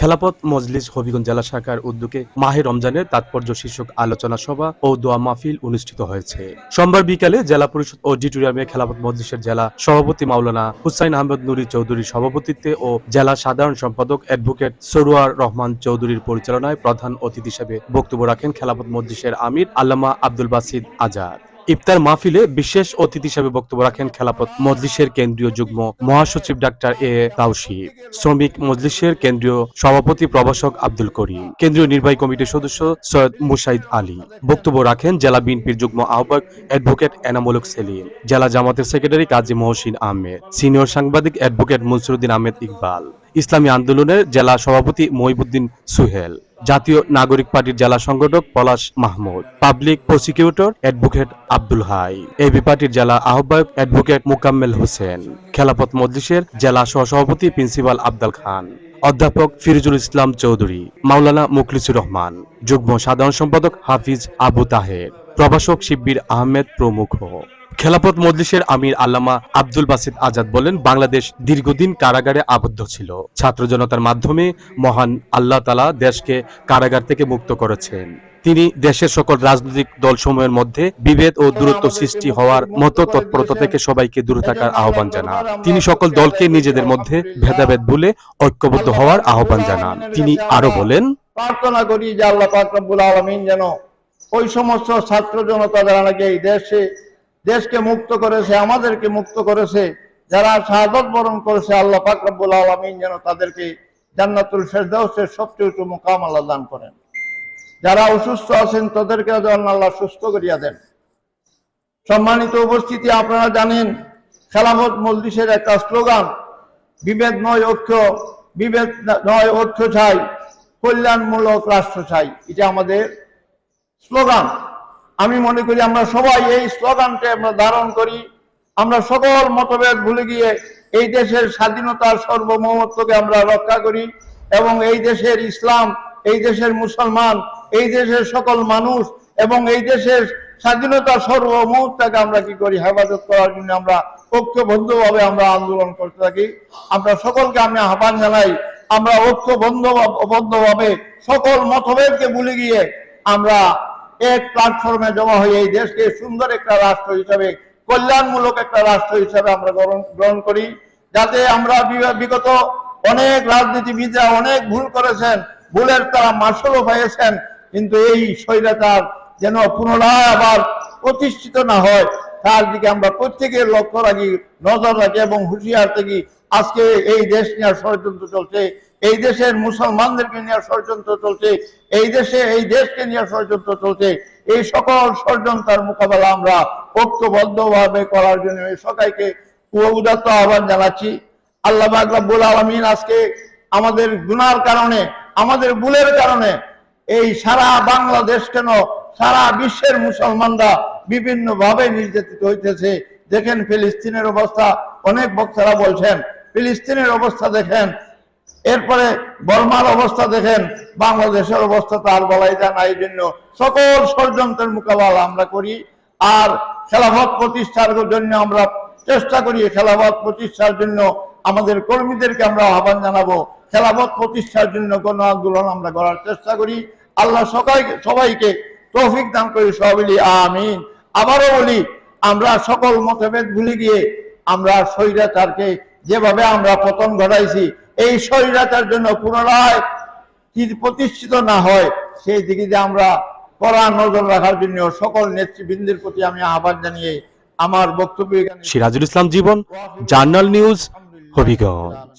খেলাপথ মজলিস হবিগঞ্জ জেলা শাখার উদ্যোগে মাহে রমজানের তাৎপর্য শীর্ষক আলোচনা সভা ও দোয়া মাহফিল অনুষ্ঠিত হয়েছে। সোমবার বিকালে জেলা পরিষদ অডিটোরিয়ামে খেলাপথ মজলিসের জেলা সভাপতি মাওলানা হুসাইন আহমেদ নুরি চৌধুরীর সভাপতিত্বে ও জেলা সাধারণ সম্পাদক অ্যাডভোকেট সরোয়ার রহমান চৌধুরীর পরিচালনায় প্রধান অতিথি হিসেবে বক্তব্য রাখেন খেলাপথ মজলিসের আমির আল্লামা আব্দুল বাসিদ আজাদ। ইফতার মাহফিলে বিশেষ অতিথি হিসেবে বক্তব্য রাখেন খেলাপথ মজলিসের কেন্দ্রীয় যুগ্ম মহাসচিব ডাক্তার এ তাওশিফ শ্রমিক মজলিসের কেন্দ্রীয় সভাপতি প্রভাষক আব্দুল করিম, কেন্দ্রীয় নির্বাহী কমিটির সদস্য সৈয়দ মুসাইদ আলী। বক্তব্য রাখেন জেলা বিএনপির যুগ্ম আহ্বায়ক অ্যাডভোকেট এনামুলক সেলিম, জেলা জামাতের সেক্রেটারি কাজী মহসিন আহমেদ, সিনিয়র সাংবাদিক অ্যাডভোকেট মনসুরুদ্দিন আহমেদ ইকবাল, ইসলামী আন্দোলনের জেলা সভাপতি মহিবুদ্দিন সুহেল। জাতীয় নাগরিক পার্টির জেলা সংগঠক Palash Mahmud, public prosecutor advocate Abdul Hai AB পার্টির জেলা আহ্বায়ক অ্যাডভোকেট মোকাম্মেল হোসেন, খেলাপথ মজলিসের জেলা সহসভাপতি প্রিন্সিপাল আব্দাল খান, অধ্যাপক ফিরুজুল ইসলাম চৌধুরী, মাওলানা মুখলিসুর রহমান, যুগ্ম সাধারণ সম্পাদক হাফিজ আবু তাহের, প্রভাষক শিব্বির আহমেদ প্রমুখ। খেলাপথ মজলিসের আমির আল্লামা আব্দুল বাসিদ আজাদ বলেন, বাংলাদেশ দীর্ঘদিন কারাগারে আবদ্ধ ছিল। ছাত্র জনতার মাধ্যমে মহান আল্লাহ তালা দেশকে কারাগার থেকে মুক্ত করেছেন। তিনি দেশের সকল রাজনৈতিক দলসমূহের মধ্যে বিভেদ ও দূরত্ব সৃষ্টি হওয়ার মতো তৎপরতা থেকে সবাইকে দূরে থাকার আহ্বান জানান। তিনি সকল দলকে নিজেদের মধ্যে ভেদাভেদ ভুলে ঐক্যবদ্ধ হওয়ার আহ্বান জানান। তিনি আরও বলেন, প্রার্থনা করি যে আল্লাহ পাক রব্বুল আলমিন যেন ওই সমস্ত ছাত্র জনতা যারা নাকি এই দেশে দেশকে মুক্ত করেছে, আমাদেরকে মুক্ত করেছে, যারা শাহাদত বরণ করেছে, আল্লাহ পাক আলমিন যেন তাদেরকে জান্নাতুল ফেরদাউসের সবচেয়ে উঁচু মুকাম আল্লাহ দান করেন। যারা অসুস্থ আছেন, তাদেরকে আল্লাহ সুস্থ করিয়া দেন। সম্মানিত উপস্থিতি, আপনারা জানেন, খেলাফত মজলিসের একটা স্লোগান, বিভেদ নয় ঐক্য, বিভেদ নয় ঐক্য চাই, কল্যাণমূলক রাষ্ট্র চাই। এটা আমাদের স্লোগান। আমি মনে করি আমরা সবাই এই স্লোগানটা আমরা ধারণ করি। আমরা সকল মতভেদ ভুলে গিয়ে এই দেশের স্বাধীনতার সার্বভৌমত্বকে আমরা রক্ষা করি এবং এই দেশের ইসলাম, এই দেশের মুসলমান, এই দেশের সকল মানুষ এবং এই দেশের স্বাধীনতার সর্বমুহূর্তকে আমরা কি করি? হেফাজত করার জন্য আমরা ঐক্যবদ্ধভাবে আমরা আন্দোলন করতে থাকি। আমরা সকলকে আমি আহ্বান জানাই, আমরা ঐক্যবদ্ধ বদ্ধভাবে সকল মতভেদকে ভুলে গিয়ে আমরা এক প্ল্যাটফর্মে জমা হয়ে এই দেশকে সুন্দর একটা রাষ্ট্র হিসাবে, কল্যাণমূলক একটা রাষ্ট্র হিসাবে আমরা গ্রহণ করি। যাতে আমরা বিগত অনেক রাজনীতিবিদরা অনেক ভুল করেছেন, ভুলের তারা মাসলও পেয়েছেন কিন্তু এই স্বৈরাচার যেন পুনরায় আবার প্রতিষ্ঠিত না হয়, তার দিকে আমরা প্রত্যেকের লক্ষ্য রাখি, নজর রাখি এবং হুঁশিয়ার থেকে। আজকে এই দেশ নিয়ে ষড়যন্ত্র চলছে এই দেশের মুসলমানদেরকে নিয়ে ষড়যন্ত্র চলছে, এই দেশে, এই দেশকে নিয়ে ষড়যন্ত্র চলছে, এই সকল ষড়যন্ত্রের মোকাবেলা আমরা ঐক্যবদ্ধভাবে করার জন্য এই সবাইকে উদাত্ত আহ্বান জানাচ্ছি। আল্লাহ বাকরাবুল আলমিন আজকে আমাদের গুনার কারণে, আমাদের ভুলের কারণে এই সারা বাংলাদেশ কেন, সারা বিশ্বের মুসলমানরা বিভিন্ন ভাবে নির্যাতিত হইতেছে। দেখেন ফিলিস্তিনের অবস্থা, অনেক বক্তারা বলছেন, ফিলিস্তিনের অবস্থা দেখেন এরপরে বর্মার অবস্থা দেখেন, বাংলাদেশের অবস্থা তার বলাই যায় না এই জন্য সকল ষড়যন্ত্রের মোকাবেলা আমরা করি। আর খেলাফত প্রতিষ্ঠার জন্য আমরা চেষ্টা করি খেলাফত প্রতিষ্ঠার জন্য আমাদের কর্মীদেরকে আমরা আহ্বান জানাব। খেলাফত প্রতিষ্ঠার জন্য গণ আন্দোলন আমরা করার চেষ্টা করি। আল্লাহ সবাইকে সবাইকে তৌফিক দান করি সবাই আমিন। আবারও বলি, আমরা সকল মতভেদ ভুলে গিয়ে আমরা স্বৈরাচারকে যেভাবে আমরা পতন ঘটাইছি এই স্বৈরাচার জন্য পুনরায় কি প্রতিষ্ঠিত না হয় সেই দিকে যে আমরা কড়া নজর রাখার জন্য সকল নেতৃবৃন্দের প্রতি আমি আহ্বান জানিয়ে আমার বক্তব্য সিরাজুল ইসলাম জীবন জার্নাল নিউজ হবিগঞ্জ।